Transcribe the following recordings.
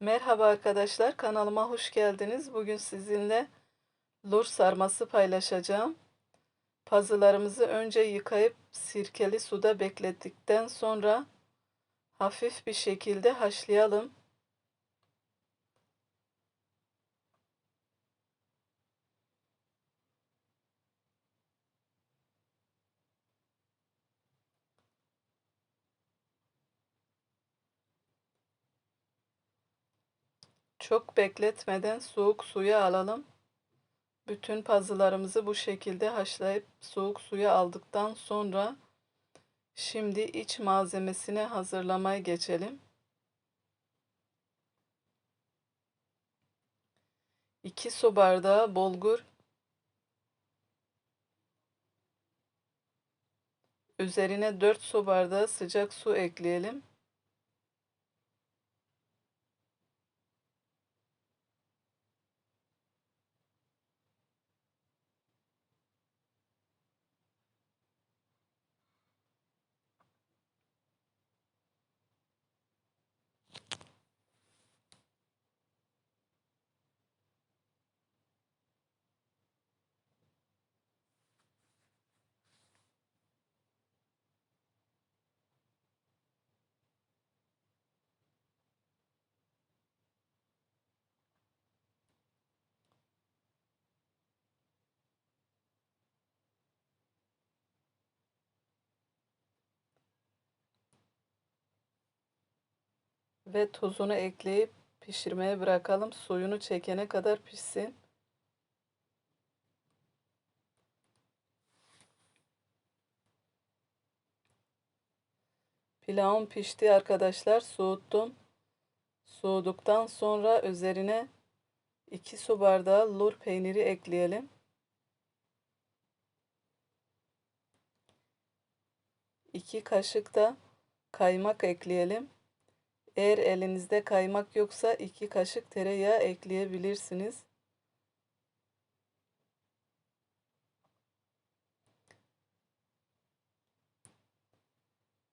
Merhaba arkadaşlar, kanalıma hoş geldiniz. Bugün sizinle lor sarması paylaşacağım. Pazılarımızı önce yıkayıp sirkeli suda beklettikten sonra hafif bir şekilde haşlayalım. Çok bekletmeden soğuk suya alalım. Bütün pazılarımızı bu şekilde haşlayıp soğuk suya aldıktan sonra şimdi iç malzemesini hazırlamaya geçelim. 2 su bardağı bulgur, üzerine 4 su bardağı sıcak su ekleyelim. Ve tuzunu ekleyip pişirmeye bırakalım. Suyunu çekene kadar pişsin. Pilavım pişti arkadaşlar. Soğuttum. Soğuduktan sonra üzerine 2 su bardağı lor peyniri ekleyelim. 2 kaşık da kaymak ekleyelim. Eğer elinizde kaymak yoksa 2 kaşık tereyağı ekleyebilirsiniz.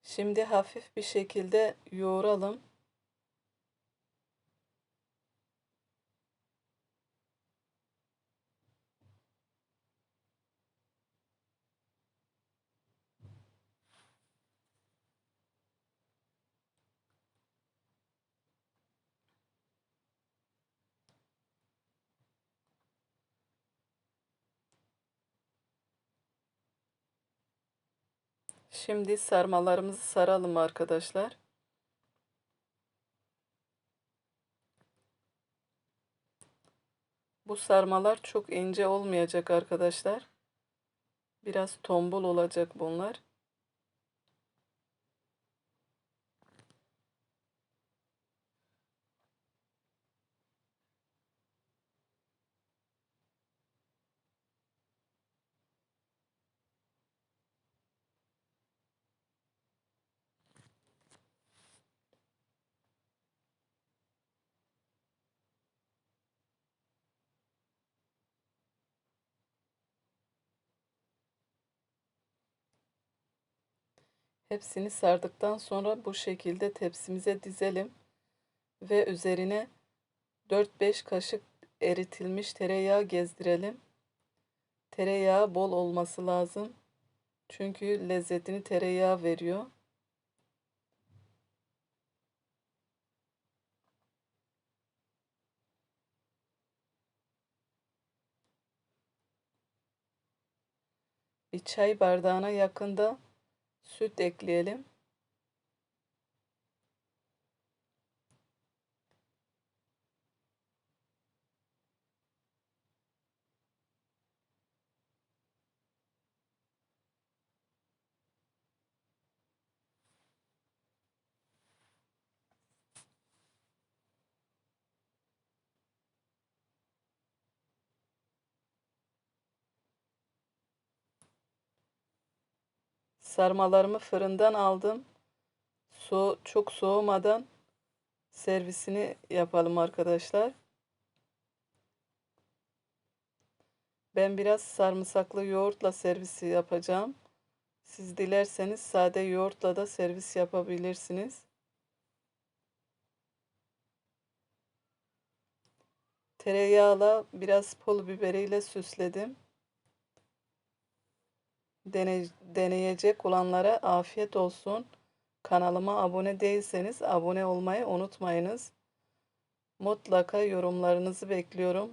Şimdi hafif bir şekilde yoğuralım. Şimdi sarmalarımızı saralım arkadaşlar. Bu sarmalar çok ince olmayacak arkadaşlar. Biraz tombul olacak bunlar. Hepsini sardıktan sonra bu şekilde tepsimize dizelim ve üzerine 4-5 kaşık eritilmiş tereyağı gezdirelim. Tereyağı bol olması lazım. Çünkü lezzetini tereyağı veriyor. Bir çay bardağına yakında süt ekleyelim. Sarmalarımı fırından aldım. So çok soğumadan servisini yapalım arkadaşlar. Ben biraz sarımsaklı yoğurtla servisi yapacağım. Siz dilerseniz sade yoğurtla da servis yapabilirsiniz. Tereyağla biraz pul biberiyle süsledim. Dene, deneyecek olanlara afiyet olsun. Kanalıma abone değilseniz abone olmayı unutmayınız. Mutlaka yorumlarınızı bekliyorum.